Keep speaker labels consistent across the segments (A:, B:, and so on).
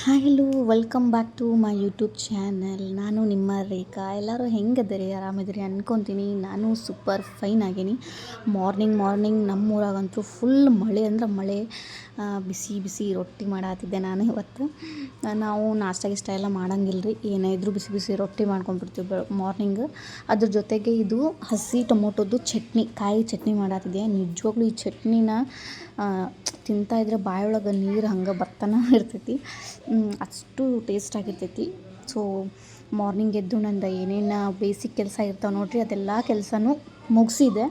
A: Hi hello welcome back to my YouTube channel ನಾನು ನಿಮ್ಮ ರೇಖಾ. ಎಲ್ಲರೂ ಹೆಂಗದಿರಿ ಆರಾಮಿದ್ರಿ ಅನ್ಕೊತೀನಿ. ನಾನು ಸೂಪರ್ ಫೈನ್ ಆಗೀನಿ ಮಾರ್ನಿಂಗ್ ಮಾರ್ನಿಂಗ್ ನಮ್ಮೂರಾಗಂತೂ ಫುಲ್ ಮಳೆ ಅಂದ್ರೆ ಮಳೆ. ಬಿಸಿ ಬಿಸಿ ರೊಟ್ಟಿ ಮಾಡಾತಿದ್ದೆ ನಾನು ಇವತ್ತು. ನಾವು ನಾಷ್ಟ ಗಿಷ್ಟ ಎಲ್ಲ ಮಾಡಂಗಿಲ್ಲ ರೀ ಏನೇ ಇದ್ರೂ ಬಿಸಿ ಬಿಸಿ ರೊಟ್ಟಿ ಮಾಡ್ಕೊಂಡ್ಬಿಡ್ತೀವಿ ಬೆ ಮಾರ್ನಿಂಗ್ ಅದ್ರ ಜೊತೆಗೆ ಇದು ಹಸಿ ಟೊಮೊಟೊದು ಚಟ್ನಿ, ಕಾಯಿ ಚಟ್ನಿ ಮಾಡಾತಿದ್ದೆ. ನಿಜವಾಗ್ಲೂ ಈ ಚಟ್ನಿನ ತಿಂತಾ ಇದ್ರೆ ಬಾಯೊಳಗೆ ನೀರು ಹಂಗೆ ಬರ್ತಾನೆ ಇರ್ತೈತಿ. ಅಷ್ಟು ಟೇಸ್ಟ್ ಆಗಿರ್ತೈತಿ. ಸೊ ಮಾರ್ನಿಂಗ್ ಎದ್ದು ನಂದು ಏನೇನು ಬೇಸಿಕ್ ಕೆಲಸ ಇರ್ತಾವೆ ನೋಡಿರಿ, ಅದೆಲ್ಲ ಕೆಲಸನೂ ಮುಗಿಸಿದೆ.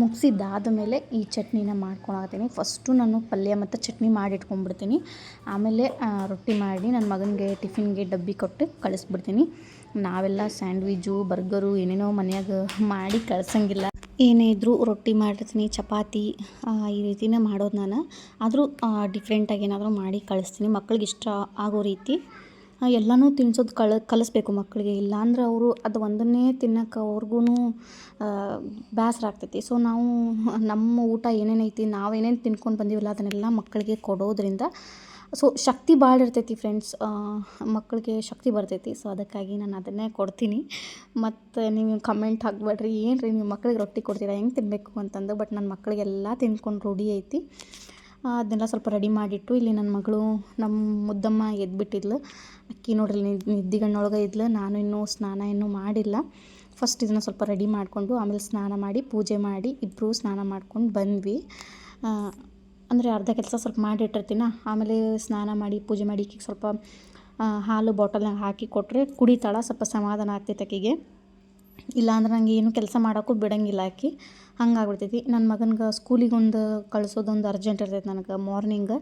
A: ಮುಗಿಸಿದ್ದಾದ ಮೇಲೆ ಈ ಚಟ್ನಿನ ಮಾಡ್ಕೊಳತ್ತೀನಿ ಫಸ್ಟು ನಾನು ಪಲ್ಯ ಮತ್ತು ಚಟ್ನಿ ಮಾಡಿ ಇಟ್ಕೊಂಡ್ಬಿಡ್ತೀನಿ ಆಮೇಲೆ ರೊಟ್ಟಿ ಮಾಡಿ ನನ್ನ ಮಗನಿಗೆ ಟಿಫಿನ್ಗೆ ಡಬ್ಬಿ ಕೊಟ್ಟು ಕಳಿಸ್ಬಿಡ್ತೀನಿ. ನಾವೆಲ್ಲ ಸ್ಯಾಂಡ್ವಿಜು, ಬರ್ಗರು ಏನೇನೋ ಮನೆಯಾಗ ಮಾಡಿ ಕಳ್ಸಂಗಿಲ್ಲ. ಏನೇ ಇದ್ದರೂ ರೊಟ್ಟಿ ಮಾಡಿರ್ತೀನಿ, ಚಪಾತಿ ಈ ರೀತಿನೇ ಮಾಡೋದು ನಾನು. ಆದರೂ ಡಿಫ್ರೆಂಟಾಗಿ ಏನಾದರೂ ಮಾಡಿ ಕಳಿಸ್ತೀನಿ. ಮಕ್ಳಿಗೆ ಇಷ್ಟ ಆಗೋ ರೀತಿ ಎಲ್ಲನೂ ತಿನ್ಸೋದು ಕಳ, ಕಲಿಸ್ಬೇಕು ಮಕ್ಕಳಿಗೆ ಇಲ್ಲಾಂದ್ರೆ ಅವರು ಅದು ಒಂದನ್ನೇ ತಿನ್ನಕ್ಕೆ ಅವ್ರಿಗೂ ಬೇಸರ ಆಗ್ತೈತಿ. ಸೊ ನಾವು ನಮ್ಮ ಊಟ ಏನೇನೈತಿ ನಾವು ಏನೇನು ತಿನ್ಕೊಂಡು ಬಂದೀವಲ್ಲ, ಅದನ್ನೆಲ್ಲ ಮಕ್ಕಳಿಗೆ ಕೊಡೋದ್ರಿಂದ ಸೊ ಶಕ್ತಿ ಭಾಳ ಇರ್ತೈತಿ ಫ್ರೆಂಡ್ಸ್ ಮಕ್ಕಳಿಗೆ ಶಕ್ತಿ ಬರ್ತೈತಿ. ಸೊ ಅದಕ್ಕಾಗಿ ನಾನು ಅದನ್ನೇ ಕೊಡ್ತೀನಿ. ಮತ್ತು ನೀವು ಕಮೆಂಟ್ ಹಾಕ್ಬೇಡ್ರಿ. ಏನು ರೀ ನೀವು ಮಕ್ಳಿಗೆ ರೊಟ್ಟಿ ಕೊಡ್ತೀರಾ, ಹೆಂಗೆ ತಿನ್ನಬೇಕು ಅಂತಂದು. ಬಟ್ ನನ್ನ ಮಕ್ಕಳಿಗೆಲ್ಲ ತಿನ್ಕೊಂಡು ರೂಢಿ ಐತಿ. ಅದನ್ನೆಲ್ಲ ಸ್ವಲ್ಪ ರೆಡಿ ಮಾಡಿಟ್ಟು ಇಲ್ಲಿ ನನ್ನ ಮಗಳು ನಮ್ಮ ಮುದ್ದಮ್ಮ ಎದ್ಬಿಟ್ಟಿದ್ಲು. ಅಕ್ಕಿ ನೋಡ್ರಿ, ನಿದ್, ನಿದ್ದಿಗಣ್ಣೊಳಗೆ ಇದ್ಲು. ನಾನು ಇನ್ನೂ ಸ್ನಾನ ಇನ್ನೂ ಮಾಡಿಲ್ಲ. ಫಸ್ಟ್ ಇದನ್ನು ಸ್ವಲ್ಪ ರೆಡಿ ಮಾಡಿಕೊಂಡು ಆಮೇಲೆ ಸ್ನಾನ ಮಾಡಿ ಪೂಜೆ ಮಾಡಿ ಇಬ್ಬರು ಸ್ನಾನ ಮಾಡ್ಕೊಂಡು ಬಂದ್ವಿ. ಅಂದರೆ ಅರ್ಧ ಕೆಲಸ ಸ್ವಲ್ಪ ಮಾಡಿಟ್ಟಿರ್ತೀನ. ಆಮೇಲೆ ಸ್ನಾನ ಮಾಡಿ ಪೂಜೆ ಮಾಡಿ ಸ್ವಲ್ಪ ಹಾಲು ಬಾಟಲ್ನಾಗ ಹಾಕಿ ಕೊಟ್ಟರೆ ಕುಡಿತಾಳ ಸ್ವಲ್ಪ ಸಮಾಧಾನ ಆಗ್ತೈತೆ ಆಕಿಗೆ. ಇಲ್ಲಾಂದ್ರೆ ನಂಗೆ ಏನು ಕೆಲಸ ಮಾಡೋಕ್ಕೂ ಬಿಡಂಗಿಲ್ಲ ಆಕಿ. ಹಂಗಾಗ್ಬಿಡ್ತೈತಿ. ನನ್ನ ಮಗನ್ಗೆ ಸ್ಕೂಲಿಗೆ ಒಂದು ಕಳ್ಸೋದೊಂದು ಅರ್ಜೆಂಟ್ ಇರ್ತೈತೆ ನನಗೆ ಮಾರ್ನಿಂಗ್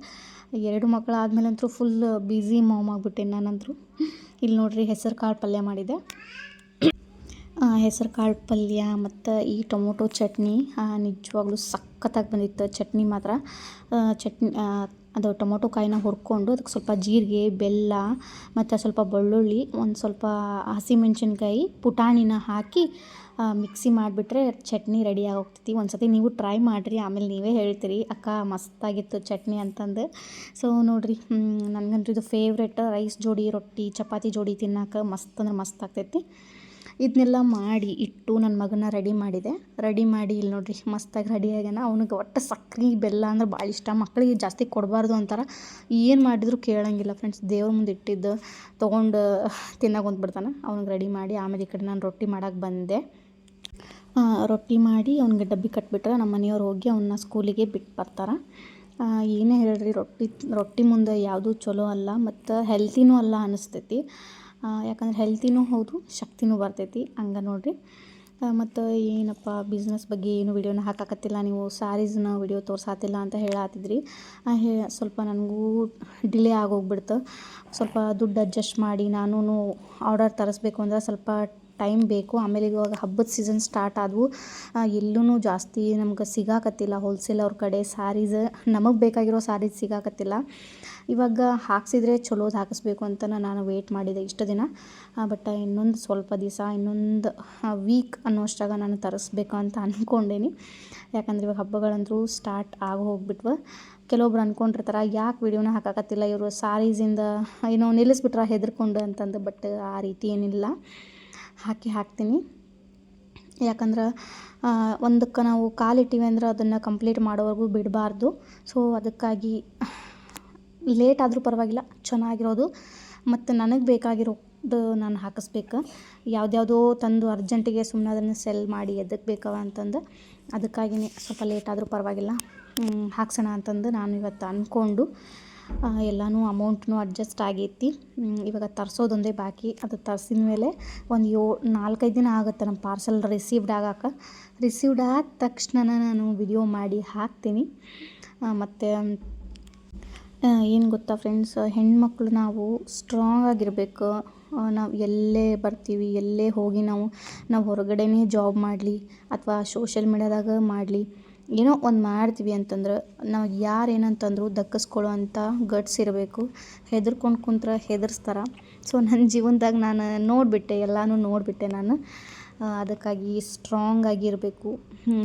A: ಎರಡು ಮಕ್ಕಳು ಆದಮೇಲಂತೂ ಫುಲ್ ಬ್ಯುಸಿ ಮಾಮ್ ಆಗಿಬಿಟ್ಟೆ ನಾನಂತರೂ ಇಲ್ಲಿ ನೋಡ್ರಿ ಹೆಸರು ಕಾಳು ಪಲ್ಯ ಮಾಡಿದೆ ಹೆಸರು ಕಾಳು ಪಲ್ಯ ಮತ್ತು ಈ ಟೊಮೊಟೊ ಚಟ್ನಿ ನಿಜವಾಗ್ಲೂ ಸಖತ್ತಾಗಿ ಬಂದಿತ್ತು. ಚಟ್ನಿ ಮಾತ್ರ ಚಟ್ನಿ ಅದು ಟೊಮೊಟೊ ಕಾಯಿನ ಹುರ್ಕೊಂಡು ಅದಕ್ಕೆ ಸ್ವಲ್ಪ ಜೀರಿಗೆ, ಬೆಲ್ಲ ಮತ್ತು ಸ್ವಲ್ಪ ಬೆಳ್ಳುಳ್ಳಿ, ಒಂದು ಸ್ವಲ್ಪ ಹಸಿಮೆಣ್ಸಿನ್ಕಾಯಿ ಪುಟಾಣಿನ ಹಾಕಿ ಮಿಕ್ಸಿ ಮಾಡಿಬಿಟ್ರೆ ಚಟ್ನಿ ರೆಡಿ ಆಗೋಗ್ತೈತಿ. ಒಂದು ಸತಿ ನೀವು ಟ್ರೈ ಮಾಡಿರಿ. ಆಮೇಲೆ ನೀವೇ ಹೇಳ್ತೀರಿ, ಅಕ್ಕ, ಮಸ್ತಾಗಿತ್ತು ಚಟ್ನಿ ಅಂತಂದು. ಸೊ ನೋಡಿರಿ ನನಗಂತೂ ಇದು ಫೇವ್ರೆಟ್ ರೈಸ್ ಜೋಡಿ, ರೊಟ್ಟಿ, ಚಪಾತಿ ಜೋಡಿ ತಿನ್ನಕ್ಕೆ ಮಸ್ತ್ ಅಂದ್ರೆ ಮಸ್ತ್ ಆಗ್ತೈತಿ. ಇದನ್ನೆಲ್ಲ ಮಾಡಿ ಇಟ್ಟು ನನ್ನ ಮಗನ ರೆಡಿ ಮಾಡಿದೆ. ರೆಡಿ ಮಾಡಿ ಇಲ್ಲಿ ನೋಡಿರಿ ಮಸ್ತಾಗಿ ರೆಡಿ ಆಗ್ಯಾನ. ಅವ್ನಿಗೆ ಒಟ್ಟು ಸಕ್ರೆ ಬೆಲ್ಲ ಅಂದ್ರೆ ಭಾಳ ಇಷ್ಟ. ಮಕ್ಕಳಿಗೆ ಜಾಸ್ತಿ ಕೊಡಬಾರ್ದು ಅಂತಾರೆ. ಏನು ಮಾಡಿದ್ರು ಕೇಳೋಂಗಿಲ್ಲ ಫ್ರೆಂಡ್ಸ್ ದೇವ್ರ ಮುಂದೆ ಇಟ್ಟಿದ್ದು ತೊಗೊಂಡು ತಿನ್ನಕ್ಕೆ ಬಿಡ್ತಾನೆ ಅವ್ನಿಗೆ ರೆಡಿ ಮಾಡಿ ಆಮೇಲೆ ಈ ಕಡೆ ನಾನು ರೊಟ್ಟಿ ಮಾಡಕ್ಕೆ ಬಂದೆ. ರೊಟ್ಟಿ ಮಾಡಿ ಅವ್ನಿಗೆ ಡಬ್ಬಿ ಕಟ್ಬಿಟ್ರೆ. ನಮ್ಮ ಮನೆಯವ್ರು ಹೋಗಿ ಅವನ್ನ ಸ್ಕೂಲಿಗೆ ಬಿಟ್ಟು ಬರ್ತಾರೆ. ಏನೇ ಹೇಳ್ರಿ ರೊಟ್ಟಿ ರೊಟ್ಟಿ ಮುಂದೆ ಯಾವುದೂ ಚಲೋ ಅಲ್ಲ ಮತ್ತು ಹೆಲ್ತಿನೂ ಅಲ್ಲ ಅನ್ನಿಸ್ತೈತಿ ಯಾಕಂದ್ರೆ ಹೆಲ್ತಿನೂ ಹೌದು, ಶಕ್ತಿನೂ ಬರ್ತೈತಿ, ಹಂಗೆ ನೋಡಿರಿ. ಮತ್ತು ಏನಪ್ಪ ಬಿಸ್ನೆಸ್ ಬಗ್ಗೆ ಏನು ವೀಡಿಯೋನ ಹಾಕಾಕತ್ತಿಲ್ಲ, ನೀವು ಸ್ಯಾರೀಸ್ನ ವಿಡಿಯೋ ತೋರ್ಸಾತಿಲ್ಲ ಅಂತ ಹೇಳಾತಿದ್ರಿ. ಹೇ, ಸ್ವಲ್ಪ ನನಗೂ ಡಿಲೇ ಆಗೋಗ್ಬಿಡ್ತು. ಸ್ವಲ್ಪ ದುಡ್ಡು ಅಡ್ಜಸ್ಟ್ ಮಾಡಿ ನಾನು ಆರ್ಡರ್ ತರಿಸ್ಬೇಕು ಅಂದ್ರೆ ಸ್ವಲ್ಪ ಟೈಮ್ ಬೇಕು. ಆಮೇಲೆ ಇವಾಗ ಹಬ್ಬದ ಸೀಸನ್ ಸ್ಟಾರ್ಟ್ ಆದವು. ಎಲ್ಲೂ ಜಾಸ್ತಿ ನಮ್ಗೆ ಸಿಗಾಕತ್ತಿಲ್ಲ. ಹೋಲ್ಸೇಲ್ ಅವ್ರ ಕಡೆ ಸ್ಯಾರೀಸ್ ನಮಗೆ ಬೇಕಾಗಿರೋ ಸ್ಯಾರೀಸ್ ಸಿಗಾಕತ್ತಿಲ್ಲ. ಇವಾಗ ಹಾಕ್ಸಿದ್ರೆ ಚಲೋದು ಹಾಕಿಸ್ಬೇಕು ಅಂತ ನಾನು ವೇಟ್ ಮಾಡಿದೆ ಇಷ್ಟು ದಿನ. ಬಟ್ ಇನ್ನೊಂದು ಸ್ವಲ್ಪ ದಿವಸ, ಇನ್ನೊಂದು ವೀಕ್ ಅನ್ನೋಷ್ಟಾಗ ನಾನು ತರಿಸ್ಬೇಕು ಅಂತ ಅಂದ್ಕೊಂಡೇನಿ ಯಾಕಂದ್ರೆ ಇವಾಗ ಹಬ್ಬಗಳಂದ್ರೂ ಸ್ಟಾರ್ಟ್ ಆಗಿ ಹೋಗ್ಬಿಟ್ವು. ಕೆಲವೊಬ್ರು ಅಂದ್ಕೊಂಡಿರ್ತಾರೆ ಯಾಕೆ ವಿಡಿಯೋನ ಹಾಕಾಕತ್ತಿಲ್ಲ ಇವರು ಸ್ಯಾರೀಸಿಂದ ಏನೋ ನಿಲ್ಲಿಸ್ಬಿಟ್ರೆ ಹೆದರ್ಕೊಂಡು ಅಂತಂದು ಬಟ್ ಆ ರೀತಿ ಏನಿಲ್ಲ. ಹಾಕಿ ಹಾಕ್ತೀನಿ. ಯಾಕಂದ್ರೆ ಒಂದಕ್ಕೆ ನಾವು ಕಾಲಿಟ್ಟಿವಿ ಅಂದ್ರೆ ಅದನ್ನು ಕಂಪ್ಲೀಟ್ ಮಾಡೋವರೆಗೂ ಬಿಡಬಾರ್ದು. ಸೊ ಅದಕ್ಕಾಗಿ ಲೇಟ್ ಆದರೂ ಪರವಾಗಿಲ್ಲ, ಚೆನ್ನಾಗಿರೋದು. ಮತ್ತು ನನಗೆ ಬೇಕಾಗಿರೋದು ನಾನು ಹಾಕಿಸ್ಬೇಕು. ಯಾವುದ್ಯಾವುದೋ ತಂದು ಅರ್ಜೆಂಟಿಗೆ ಸುಮ್ಮನೆ ಅದನ್ನು ಸೆಲ್ ಮಾಡಿ ಎದಕ್ಕೆ ಬೇಕವ ಅಂತಂದು ಅದಕ್ಕಾಗಿಯೇ ಸ್ವಲ್ಪ ಲೇಟ್ ಆದರೂ ಪರವಾಗಿಲ್ಲ. ಹಾಕ್ಸೋಣ ಅಂತಂದು ನಾನು ಇವತ್ತು ಅಂದ್ಕೊಂಡು ಎಲ್ಲನೂ ಅಮೌಂಟ್ನು ಅಡ್ಜಸ್ಟ್ ಆಗೈತಿ. ಇವಾಗ ತರಿಸೋದೊಂದೇ ಬಾಕಿ. ಅದು ತರ್ಸಿದ ಮೇಲೆ ಒಂದು ಯೋ, ನಾಲ್ಕೈದು ದಿನ ಆಗುತ್ತೆ ನಮ್ಮ ಪಾರ್ಸೆಲ್ ರಿಸೀವ್ಡ್ ಆಗಾಕ ರಿಸೀವ್ಡ್ ಆದ ತಕ್ಷಣ ನಾನು ವಿಡಿಯೋ ಮಾಡಿ ಹಾಕ್ತೀನಿ. ಮತ್ತು ಏನು ಗೊತ್ತಾ ಫ್ರೆಂಡ್ಸ್ ಹೆಣ್ಮಕ್ಳು ನಾವು ಸ್ಟ್ರಾಂಗ್ ಆಗಿರಬೇಕು. ನಾವು ಎಲ್ಲೇ ಬರ್ತೀವಿ, ಎಲ್ಲೇ ಹೋಗಿ ನಾವು ನಾವು ಹೊರಗಡೆನೇ ಜಾಬ್ ಮಾಡಲಿ, ಅಥವಾ ಸೋಷಿಯಲ್ ಮೀಡ್ಯಾದಾಗ ಮಾಡಲಿ. ಏನೋ ಒಂದು ಮಾಡ್ತೀವಿ ಅಂತಂದ್ರೆ ನಮಗೆ ಯಾರು ಏನಂತಂದ್ರು ದಕ್ಕಿಸ್ಕೊಳ್ಳೋ ಅಂಥ ಗಟ್ಸ್ ಇರಬೇಕು. ಹೆದರ್ಕೊಂಡು ಕುಂತ್ರೆ ಹೆದರ್ಸ್ತಾರೆ. ಸೊ ನನ್ನ ಜೀವನದಾಗ ನಾನು ನೋಡಿಬಿಟ್ಟೆ, ಎಲ್ಲನೂ ನೋಡಿಬಿಟ್ಟೆ ನಾನು. ಅದಕ್ಕಾಗಿ ಸ್ಟ್ರಾಂಗ್ ಆಗಿರಬೇಕು.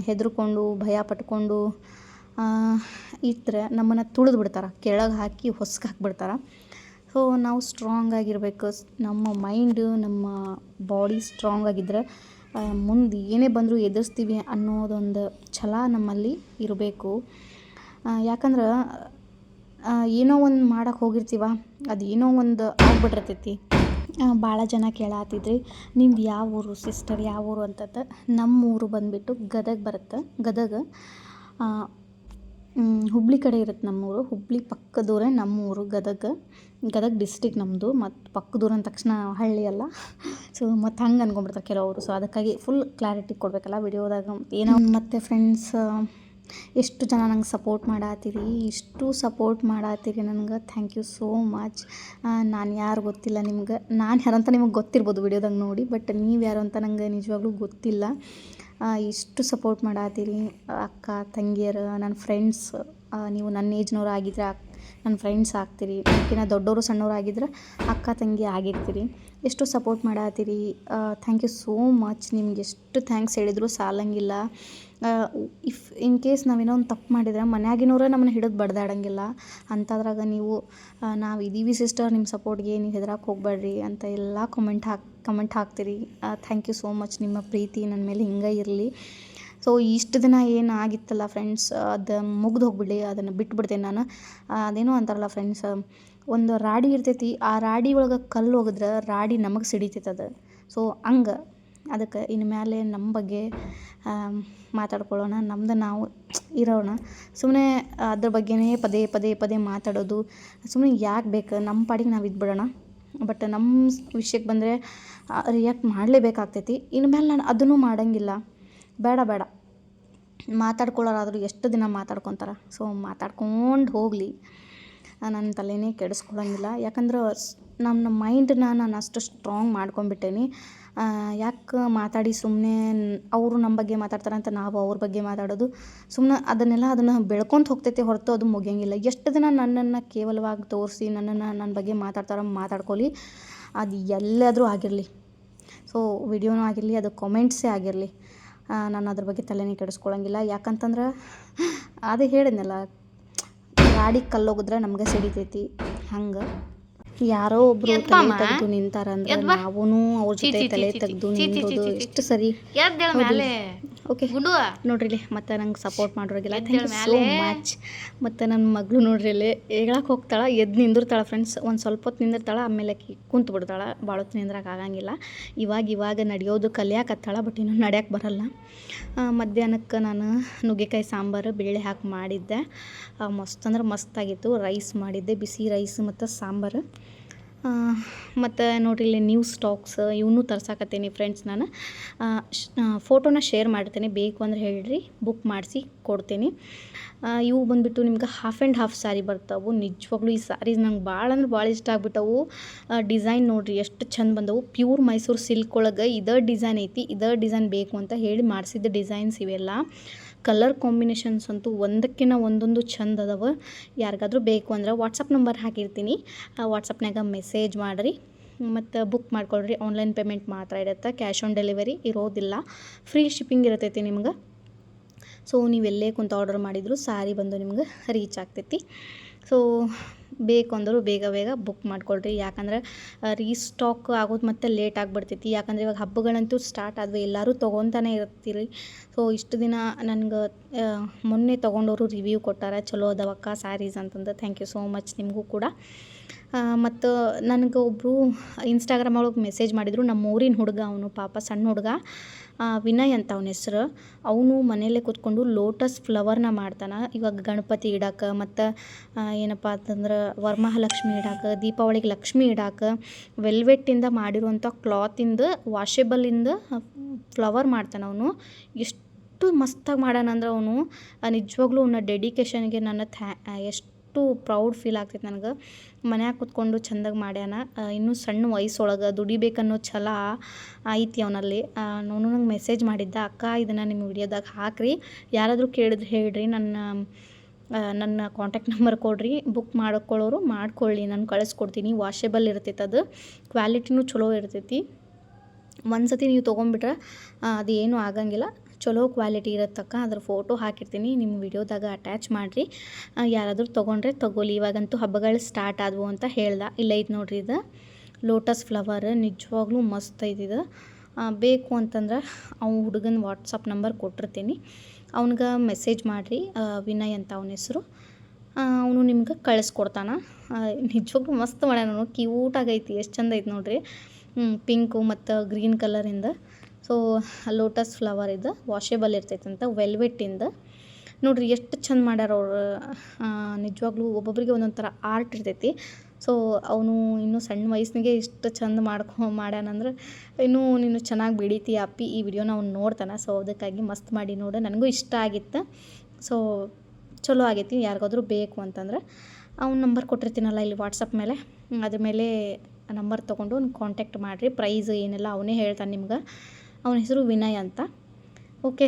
A: ಹೆದರ್ಕೊಂಡು, ಭಯ ಪಟ್ಕೊಂಡು ಇಟ್ಟರೆ ನಮ್ಮನ್ನು ತುಳಿದು ಬಿಡ್ತಾರೆ. ಕೆಳಗೆ ಹಾಕಿ ಹೊಸ್ಗೆ ಹಾಕ್ಬಿಡ್ತಾರೆ. ಸೊ ನಾವು ಸ್ಟ್ರಾಂಗ್ ಆಗಿರಬೇಕು. ನಮ್ಮ ಮೈಂಡು ನಮ್ಮ ಬಾಡಿ ಸ್ಟ್ರಾಂಗ್ ಆಗಿದ್ದರೆ ಮುಂದೆ ಏನೇ ಬಂದರೂ ಎದುರಿಸ್ತೀವಿ ಅನ್ನೋದೊಂದು ಛಲ ನಮ್ಮಲ್ಲಿ ಇರಬೇಕು. ಯಾಕಂದ್ರೆ ಏನೋ ಒಂದು ಮಾಡಕ್ಕೆ ಹೋಗಿರ್ತೀವ, ಅದು ಏನೋ ಒಂದು ಆಗ್ಬಿಟ್ಟಿರ್ತೈತಿ. ಭಾಳ ಜನ ಕೇಳಾತಿದ್ರಿ ನಿಮ್ದು ಯಾವ ಊರು ಸಿಸ್ಟರ್ ಯಾವ ಊರು? ಅಂತಂದು ನಮ್ಮ ಊರು ಬಂದುಬಿಟ್ಟು ಗದಗ ಬರುತ್ತೆ, ಗದಗ. ಹುಬ್ಳಿ ಕಡೆ ಇರುತ್ತೆ ನಮ್ಮೂರು. ಹುಬ್ಳಿ ಪಕ್ಕದೂರೇ ನಮ್ಮೂರು, ಗದಗ. ಗದಗ ಡಿಸ್ಟಿಕ್ ನಮ್ಮದು ಮತ್ತು ಪಕ್ಕದೂರು ಅಂದ ತಕ್ಷಣ ಹಳ್ಳಿ ಅಲ್ಲ. ಸೊ ಮತ್ತು ಹಂಗೆ ಅನ್ಕೊಂಡ್ಬಿಡ್ತಾರೆ ಕೆಲವರು. ಸೊ ಅದಕ್ಕಾಗಿ ಫುಲ್ ಕ್ಲಾರಿಟಿ ಕೊಡಬೇಕಲ್ಲ ವಿಡಿಯೋದಾಗ. ಏನೋ ಮತ್ತು ಫ್ರೆಂಡ್ಸ್ ಎಷ್ಟು ಜನ ನಂಗೆ ಸಪೋರ್ಟ್ ಮಾಡಾತ್ತೀರಿ ಇಷ್ಟು ಸಪೋರ್ಟ್ ಮಾಡಾತ್ತೀರಿ ನನಗೆ. ಥ್ಯಾಂಕ್ ಯು ಸೋ ಮಚ್ ನಾನು ಯಾರು ಗೊತ್ತಿಲ್ಲ ನಿಮ್ಗೆ. ನಾನು ಯಾರಂತ ನಿಮಗೆ ಗೊತ್ತಿರ್ಬೋದು ವಿಡಿಯೋದಾಗ ನೋಡಿ. ಬಟ್ ನೀವು ಯಾರು ಅಂತ ನಂಗೆ ನಿಜವಾಗ್ಲೂ ಗೊತ್ತಿಲ್ಲ. ಇಷ್ಟು ಸಪೋರ್ಟ್ ಮಾಡಾತ್ತೀರಿ ಅಕ್ಕ, ತಂಗಿಯರು ನನ್ನ ಫ್ರೆಂಡ್ಸ್ ನೀವು ನನ್ನ ಏಜ್ನವ್ರು ಆಗಿದ್ರೆ ನನ್ನ ಫ್ರೆಂಡ್ಸ್ ಆಗ್ತೀರಿ. ಅದಕ್ಕಿಂತ ದೊಡ್ಡವರು ಸಣ್ಣವ್ರು ಆಗಿದ್ರೆ ಅಕ್ಕ, ತಂಗಿ ಆಗಿರ್ತೀರಿ. ಎಷ್ಟು ಸಪೋರ್ಟ್ ಮಾಡಾತ್ತೀರಿ ಥ್ಯಾಂಕ್ ಯು ಸೋ ಮಚ್ ನಿಮ್ಗೆ ಎಷ್ಟು ಥ್ಯಾಂಕ್ಸ್ ಹೇಳಿದರೂ ಸಾಲಂಗಿಲ್ಲ. ಇಫ್ ಇನ್ ಕೇಸ್ ನಾವೇನೋ ಒಂದು ತಪ್ಪು ಮಾಡಿದ್ರೆ ಮನ್ಯಾಗಿನವರೇ ನಮ್ಮನ್ನ ಹಿಡಿದು ಬಡ್ದಾಡಂಗಿಲ್ಲ. ಅಂಥದ್ರಾಗ ನೀವು ನಾವು ಇದೀವಿ ಸಿಸ್ಟರ್ ನಿಮ್ಮ ಸಪೋರ್ಟ್ಗೆ ನೀವು ಹೆದರಕ್ಕೆ ಹೋಗಬೇಡ್ರಿ ಅಂತ ಎಲ್ಲ ಕಮೆಂಟ್ ಹಾಕಿ ಕಮೆಂಟ್ ಹಾಕ್ತೀರಿ. ಥ್ಯಾಂಕ್ ಯು ಸೋ ಮಚ್ ನಿಮ್ಮ ಪ್ರೀತಿ ನನ್ನ ಮೇಲೆ ಹಿಂಗೆ ಇರಲಿ. ಸೊ ಇಷ್ಟು ದಿನ ಏನು ಆಗಿತ್ತಲ್ಲ ಫ್ರೆಂಡ್ಸ್ ಅದು ಮುಗ್ದು ಹೋಗ್ಬಿಡಿ ಅದನ್ನು ಬಿಟ್ಬಿಡ್ತೀನಿ ನಾನು. ಅದೇನು ಅಂತಾರಲ್ಲ ಫ್ರೆಂಡ್ಸ್ ಒಂದು ರಾಡಿ ಇರ್ತೈತಿ, ಆ ರಾಡಿ ಒಳಗೆ ಕಲ್ಲು ಹೋಗಿದ್ರೆ ರಾಡಿ ನಮಗೆ ಸಿಡಿತೈತೆ ಅದು. ಸೊ ಹಂಗೆ, ಅದಕ್ಕೆ ಇನ್ನು ಮೇಲೆ ನಮ್ಮ ಬಗ್ಗೆ ಮಾತಾಡ್ಕೊಳ್ಳೋಣ, ನಮ್ದು ನಾವು ಇರೋಣ. ಸುಮ್ಮನೆ ಅದ್ರ ಬಗ್ಗೆನೇ ಪದೇ ಪದೇ ಪದೇ ಮಾತಾಡೋದು ಸುಮ್ಮನೆ ಯಾಕೆ ಬೇಕು ನಮ್ಮ ಪಾಡಿಗೆ ನಾವು ಇದ್ಬಿಡೋಣ. ಬಟ್ ನಮ್ಮ ವಿಷಯಕ್ಕೆ ಬಂದರೆ ರಿಯಾಕ್ಟ್ ಮಾಡಲೇಬೇಕಾಗ್ತೈತಿ. ಇನ್ನು ಮೇಲೆ ನಾನು ಅದನ್ನು ಮಾಡೋಂಗಿಲ್ಲ. ಬೇಡ ಬೇಡ. ಮಾತಾಡ್ಕೊಳ್ಳೋರಾದರೂ ಎಷ್ಟು ದಿನ ಮಾತಾಡ್ಕೊತಾರೆ? ಸೊ ಮಾತಾಡ್ಕೊಂಡು ಹೋಗಲಿ. ನನ್ನ ತಲೆನೇ ಕೆಡಿಸ್ಕೊಳ್ಳೋಂಗಿಲ್ಲ ಯಾಕಂದ್ರೆ ನಮ್ಮ ಮೈಂಡನ್ನ ನಾನು ಅಷ್ಟು ಸ್ಟ್ರಾಂಗ್ ಮಾಡ್ಕೊಂಡ್ಬಿಟ್ಟೇನಿ. ಯಾಕೆ ಮಾತಾಡಿ ಸುಮ್ಮನೆ ಅವರು ನಮ್ಮ ಬಗ್ಗೆ ಮಾತಾಡ್ತಾರೆ ಅಂತ ನಾವು ಅವ್ರ ಬಗ್ಗೆ ಮಾತಾಡೋದು. ಸುಮ್ಮನೆ ಅದನ್ನೆಲ್ಲ ಅದನ್ನು ಬೆಳ್ಕೊಂತ ಹೋಗ್ತೈತೆ ಹೊರತು ಅದು ಮುಗಿಯಂಗಿಲ್ಲ. ಎಷ್ಟು ದಿನ ನನ್ನನ್ನು ಕೇವಲವಾಗಿ ತೋರಿಸಿ ನನ್ನನ್ನು ನನ್ನ ಬಗ್ಗೆ ಮಾತಾಡ್ತಾರ ಮಾತಾಡ್ಕೊಳ್ಳಿ. ಅದು ಎಲ್ಲಾದರೂ ಆಗಿರಲಿ. ಸೊ ವಿಡಿಯೋನೂ ಆಗಿರಲಿ, ಅದು ಕಾಮೆಂಟ್ಸೇ ಆಗಿರಲಿ. ನಾನು ಅದ್ರ ಬಗ್ಗೆ ತಲೆನೇ ಕೆಡಿಸ್ಕೊಳ್ಳೋಂಗಿಲ್ಲ ಯಾಕಂತಂದ್ರೆ, ಅದೇ ಹೇಳಿದ್ನಲ್ಲ, ಗಾಡಿ ಕಲ್ಲೋಗಿದ್ರೆ ನಮ್ಗೆ ಸಿಡಿತೈತಿ. ಹಂಗೆ. ಯಾರೋ ಒಬ್ರು ತಲೆ ನಿಂತಾರ ನಿಂತಾರಂದ್ರೆ ನಾವೂನು ಅವ್ರ ಜೊತೆ ತಲೆ ತೆಗ್ದು ನಿಂತಿದ್ದು ಎಷ್ಟು ಸರಿ. ಓಕೆ.
B: ನೋಡ್ರಿಲಿ
A: ನೋಡ್ರಿ ಮತ್ತೆ ನಂಗೆ ಸಪೋರ್ಟ್ ಮಾಡೋರಿಗೆಲ್ಲ. ಥ್ಯಾಂಕ್ ಯು ಸೋ ಮಚ್ ಮತ್ತು ನನ್ನ ಮಗಳು ನೋಡ್ರಿ ಇಲ್ಲಿ ಹೇಳಕ್ಕೆ ಹೋಗ್ತಾಳೆ ಎದ್ದು ನಿಂದಿರ್ತಾಳೆ ಫ್ರೆಂಡ್ಸ್ ಒಂದು ಸ್ವಲ್ಪ ಹೊತ್ತು ನಿಂದಿರ್ತಾಳೆ ಆಮೇಲೆ ಕುಂತು ಬಿಡ್ತಾಳ. ಭಾಳ ಹೊತ್ತು ನಿಂದ್ರಕ್ಕೆ ಆಗಂಗಿಲ್ಲ. ಇವಾಗ ಇವಾಗ ನಡೆಯೋದು ಕಲಿಯಾಕತ್ತಾಳ ಬಟ್ ಇನ್ನೂ ನಡೆಯಕ್ಕೆ ಬರಲ್ಲ. ಮಧ್ಯಾಹ್ನಕ್ಕೆ ನಾನು ನುಗ್ಗೆಕಾಯಿ ಸಾಂಬಾರು ಬೆಳ್ಳಿ ಹಾಕಿ ಮಾಡಿದ್ದೆ. ಮಸ್ತ್ ಅಂದ್ರೆ ಮಸ್ತಾಗಿತ್ತು ರೈಸ್ ಮಾಡಿದ್ದೆ ಬಿಸಿ ರೈಸ್ ಮತ್ತು ಸಾಂಬಾರು. ಮತ್ತು ನೋಡಿರಿ ಇಲ್ಲಿ ನ್ಯೂ ಸ್ಟಾಕ್ಸ್ ಇವನ್ನೂ ತರ್ಸಾಕತ್ತೀನಿ ಫ್ರೆಂಡ್ಸ್ ನಾನು. ಫೋಟೋನ ಶೇರ್ ಮಾಡ್ತೇನೆ, ಬೇಕು ಅಂದ್ರೆ ಹೇಳ್ರಿ ಬುಕ್ ಮಾಡಿಸಿ ಕೊಡ್ತೀನಿ. ಇವು ಬಂದುಬಿಟ್ಟು ನಿಮ್ಗೆ ಹಾಫ್ ಆ್ಯಂಡ್ ಹಾಫ್ ಸ್ಯಾರಿ ಬರ್ತಾವು, ನಿಜವಾಗ್ಲೂ ಈ ಸ್ಯಾರೀಸ್ ನಂಗೆ ಭಾಳ ಅಂದ್ರೆ ಭಾಳ ಇಷ್ಟ ಆಗ್ಬಿಟ್ಟವು. ಡಿಸೈನ್ ನೋಡಿರಿ ಎಷ್ಟು ಚಂದ ಬಂದವು ಪ್ಯೂರ್ ಮೈಸೂರು ಸಿಲ್ಕ್ ಒಳಗೆ ಇದೇ ಡಿಸೈನ್ ಐತಿ, ಇದೇ ಡಿಸೈನ್ ಬೇಕು ಅಂತ ಹೇಳಿ ಮಾಡಿಸಿದ್ದ ಡಿಸೈನ್ಸ್ ಇವೆಲ್ಲ. ಕಲರ್ ಕಾಂಬಿನೇಷನ್ಸ್ ಅಂತೂ ಒಂದಕ್ಕಿಂತ ಒಂದೊಂದು ಚಂದ ಅದಾವ. ಯಾರಿಗಾದ್ರೂ ಬೇಕು ಅಂದ್ರೆ ವಾಟ್ಸಪ್ ನಂಬರ್ ಹಾಕಿರ್ತೀನಿ. ಆ ವಾಟ್ಸಪ್ನಾಗ ಮೆಸೇಜ್ ಮಾಡಿರಿ. ಮತ್ತು ಬುಕ್ ಮಾಡ್ಕೊಳ್ರಿ. ಆನ್ಲೈನ್ ಪೇಮೆಂಟ್ ಮಾತ್ರ ಇರುತ್ತೆ. ಕ್ಯಾಶ್ ಆನ್ ಡೆಲಿವರಿ ಇರೋದಿಲ್ಲ. ಫ್ರೀ ಶಿಪ್ಪಿಂಗ್ ಇರತೈತಿ ನಿಮ್ಗೆ. ಸೊ ನೀವು ಎಲ್ಲೇ ಕುಂತ ಆರ್ಡರ್ ಮಾಡಿದರೂ ಸಾರಿ ಬಂದು ನಿಮ್ಗೆ ರೀಚ್ ಆಗ್ತೈತಿ. ಸೊ ಬೇಕು ಅಂದರೂ ಬೇಗ ಬೇಗ ಬುಕ್ ಮಾಡ್ಕೊಳ್ರಿ. ಯಾಕಂದ್ರೆ ರೀಸ್ಟಾಕ್ ಆಗೋದು ಮತ್ತೆ ಲೇಟ್ ಆಗಿಬಿಡ್ತೈತಿ. ಯಾಕಂದ್ರೆ ಇವಾಗ ಹಬ್ಬಗಳಂತೂ ಸ್ಟಾರ್ಟ್ ಆದವು. ಎಲ್ಲರೂ ತೊಗೊತಾನೆ ಇರ್ತೀರಿ. ಸೊ ಇಷ್ಟು ದಿನ ನನಗೆ ಮೊನ್ನೆ ತೊಗೊಂಡವರು ರಿವ್ಯೂ ಕೊಟ್ಟಾರ. ಚಲೋ ಅದಾವಕ್ಕ ಸ್ಯಾರೀಸ್ ಅಂತಂದು. ಥ್ಯಾಂಕ್ ಯು ಸೋ ಮಚ್ ನಿಮಗೂ ಕೂಡ. ಮತ್ತು ನನಗೆ ಒಬ್ಬರು ಇನ್ಸ್ಟಾಗ್ರಾಮ್ ಒಳಗೆ ಮೆಸೇಜ್ ಮಾಡಿದರು. ನಮ್ಮ ಊರಿನ ಹುಡುಗ ಅವನು, ಪಾಪ ಸಣ್ಣ ಹುಡುಗ. ವಿನಯ್ ಅಂತ ಅವನ ಹೆಸ್ರು. ಅವನು ಮನೆಯಲ್ಲೇ ಕೂತ್ಕೊಂಡು ಲೋಟಸ್ ಫ್ಲವರ್ನ ಮಾಡ್ತಾನೆ. ಇವಾಗ ಗಣಪತಿ ಇಡಕ್ಕೆ ಮತ್ತು ಏನಪ್ಪ ಅಂತಂದ್ರೆ ವರಮಹಾಲಕ್ಷ್ಮಿ ಇಡಕ್ಕೆ ದೀಪಾವಳಿಗೆ ಲಕ್ಷ್ಮಿ ಇಡಕ್ಕೆ ವೆಲ್ವೆಟ್ಟಿಂದ ಮಾಡಿರುವಂಥ ಕ್ಲಾತಿಂದ, ವಾಷೆಬಲಿಂದ ಫ್ಲವರ್ ಮಾಡ್ತಾನೆ ಅವನು. ಎಷ್ಟು ಮಸ್ತಾಗಿ ಮಾಡಾನಂದ್ರೆ ಅವನು. ನಿಜವಾಗ್ಲೂ ಅವನ ಡೆಡಿಕೇಶನ್ಗೆ ನನ್ನ ಥ್ಯಾ ಎಷ್ಟು ಪ್ರೌಡ್ ಫೀಲ್ ಆಗ್ತೈತೆ ನನಗೆ. ಮನ್ಯಾಗ ಕೂತ್ಕೊಂಡು ಚಂದಾಗಿ ಮಾಡ್ಯಾನ. ಇನ್ನೂ ಸಣ್ಣ ವಯಸ್ಸೊಳಗೆ ದುಡಿಬೇಕನ್ನೋ ಛಲ ಐತಿ ಅವನಲ್ಲಿ. ನೋನು ನಂಗೆ ಮೆಸೇಜ್ ಮಾಡಿದ್ದ, ಅಕ್ಕ, ಇದನ್ನು ನಿಮ್ಮ ವಿಡಿಯೋದಾಗ ಹಾಕ್ರಿ. ಯಾರಾದರೂ ಕೇಳಿದ್ರೆ ಹೇಳ್ರಿ. ನನ್ನ ನನ್ನ ಕಾಂಟ್ಯಾಕ್ಟ್ ನಂಬರ್ ಕೊಡ್ರಿ. ಬುಕ್ ಮಾಡ್ಕೊಳ್ಳೋರು ಮಾಡ್ಕೊಳ್ಳಿ. ನಾನು ಕಳಿಸ್ಕೊಡ್ತೀನಿ. ವಾಷೆಬಲ್ ಇರ್ತೈತೆ ಅದು. ಕ್ವಾಲಿಟಿನೂ ಚಲೋ ಇರ್ತೈತಿ. ಒಂದು ಸತಿ ನೀವು ತೊಗೊಂಬಿಟ್ರೆ ಅದು ಏನೂ ಆಗಂಗಿಲ್ಲ. ಚಲೋ ಕ್ವಾಲಿಟಿ ಇರತ್ತಕ್ಕ ಅದ್ರ ಫೋಟೋ ಹಾಕಿರ್ತೀನಿ ನಿಮ್ಮ ವಿಡಿಯೋದಾಗ ಅಟ್ಯಾಚ್ ಮಾಡಿರಿ. ಯಾರಾದರೂ ತೊಗೊಂಡ್ರೆ ತೊಗೊಲಿ ಇವಾಗಂತೂ ಹಬ್ಬಗಳು ಸ್ಟಾರ್ಟ್ ಆದವು ಅಂತ ಹೇಳ್ದೆ. ಇಲ್ಲ ಇದು ನೋಡ್ರಿ ಇದು. ಲೋಟಸ್ ಫ್ಲವರ್ ನಿಜವಾಗ್ಲೂ ಮಸ್ತ್ ಐತಿ ಇದು. ಬೇಕು ಅಂತಂದ್ರೆ ಅವ ಹುಡುಗನ ವಾಟ್ಸಪ್ ನಂಬರ್ ಕೊಟ್ಟಿರ್ತೀನಿ. ಅವ್ನಿಗೆ ಮೆಸೇಜ್ ಮಾಡಿರಿ ವಿನಯ್ ಅಂತ ಅವನ ಹೆಸರು. ಅವನು ನಿಮ್ಗೆ ಕಳಿಸ್ಕೊಡ್ತಾನೆ. ನಿಜವಾಗ್ಲೂ ಮಸ್ತ್ ಮಾಡ್ಯಾನ ಕ್ಯೂಟ್ ಆಗೈತಿ. ಎಷ್ಟು ಚಂದ ಐತಿ ನೋಡಿರಿ. ಪಿಂಕು ಮತ್ತು ಗ್ರೀನ್ ಕಲರಿಂದ ಸೊ ಲೋಟಸ್ ಫ್ಲವರ್ ಇದು ವಾಷೇಬಲ್ ಇರ್ತೈತಂತ ವೆಲ್ವೆಟ್ಟಿಂದ ನೋಡ್ರಿ ಎಷ್ಟು ಚಂದ ಮಾಡ್ಯಾರ ಅವ್ರು ನಿಜವಾಗ್ಲೂ ಒಬ್ಬೊಬ್ಬರಿಗೆ ಒಂದೊಂದು ಥರ ಆರ್ಟ್ ಇರ್ತೈತಿ. ಸೊ ಅವನು ಇನ್ನೂ ಸಣ್ಣ ವಯಸ್ಸಿನಾಗೆ ಇಷ್ಟು ಚಂದ ಮಾಡ್ಕೊ ಮಾಡ್ಯಾನಂದ್ರೆ ಇನ್ನೂ ನೀನು ಚೆನ್ನಾಗಿ ಬಿಡಿತಿ ಅಪ್ಪಿ, ಈ ವಿಡಿಯೋನ ಅವ್ನು ನೋಡ್ತಾನೆ. ಸೊ ಅದಕ್ಕಾಗಿ ಮಸ್ತ್ ಮಾಡಿ ನೋಡು. ನನಗೂ ಇಷ್ಟ ಆಗಿತ್ತು. ಸೊ ಚಲೋ ಆಗೈತಿ. ಯಾರಿಗಾದ್ರೂ ಬೇಕು ಅಂತಂದ್ರೆ ಅವ್ನ ನಂಬರ್ ಕೊಟ್ಟಿರ್ತೀನಲ್ಲ ಇಲ್ಲಿ ವಾಟ್ಸಪ್ ಮೇಲೆ. ಅದ್ರ ಮೇಲೆ ನಂಬರ್ ತೊಗೊಂಡು ಕಾಂಟ್ಯಾಕ್ಟ್ ಮಾಡಿರಿ. ಪ್ರೈಸ್ ಏನೆಲ್ಲ, ಅವನೇ ಹೇಳ್ತಾನೆ ನಿಮ್ಗೆ. ಅವನ ಹೆಸರು ವಿನಯ್ ಅಂತ. ಓಕೆ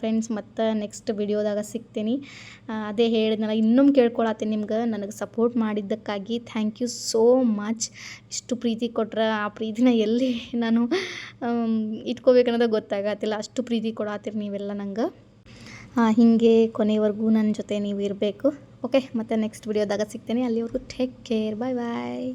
A: ಫ್ರೆಂಡ್ಸ್ ಮತ್ತು ನೆಕ್ಸ್ಟ್ ವಿಡಿಯೋದಾಗ ಸಿಗ್ತೀನಿ. ಅದೇ ಹೇಳಿದ್ನಲ್ಲ ಇನ್ನೊಮ್ಮೆ ಕೇಳ್ಕೊಳತ್ತೀನಿ ನಿಮ್ಗೆ. ನನಗೆ ಸಪೋರ್ಟ್ ಮಾಡಿದ್ದಕ್ಕಾಗಿ ಥ್ಯಾಂಕ್ ಯು ಸೋ ಮಚ್ ಇಷ್ಟು ಪ್ರೀತಿ ಕೊಟ್ರೆ ಆ ಪ್ರೀತಿನ ಎಲ್ಲಿ ನಾನು ಇಟ್ಕೋಬೇಕನ್ನೋದು ಗೊತ್ತಾಗತ್ತಿಲ್ಲ. ಅಷ್ಟು ಪ್ರೀತಿ ಕೊಡತ್ತೀರಿ ನೀವೆಲ್ಲ ನಂಗೆ. ಹೀಗೆ ಕೊನೆವರೆಗೂ ನನ್ನ ಜೊತೆ ನೀವು ಇರಬೇಕು ಓಕೆ ಮತ್ತು ನೆಕ್ಸ್ಟ್ ವಿಡಿಯೋದಾಗ ಸಿಗ್ತೀನಿ. ಅಲ್ಲಿವರೆಗೂ ಟೇಕ್ ಕೇರ್ ಬಾಯ್ ಬಾಯ್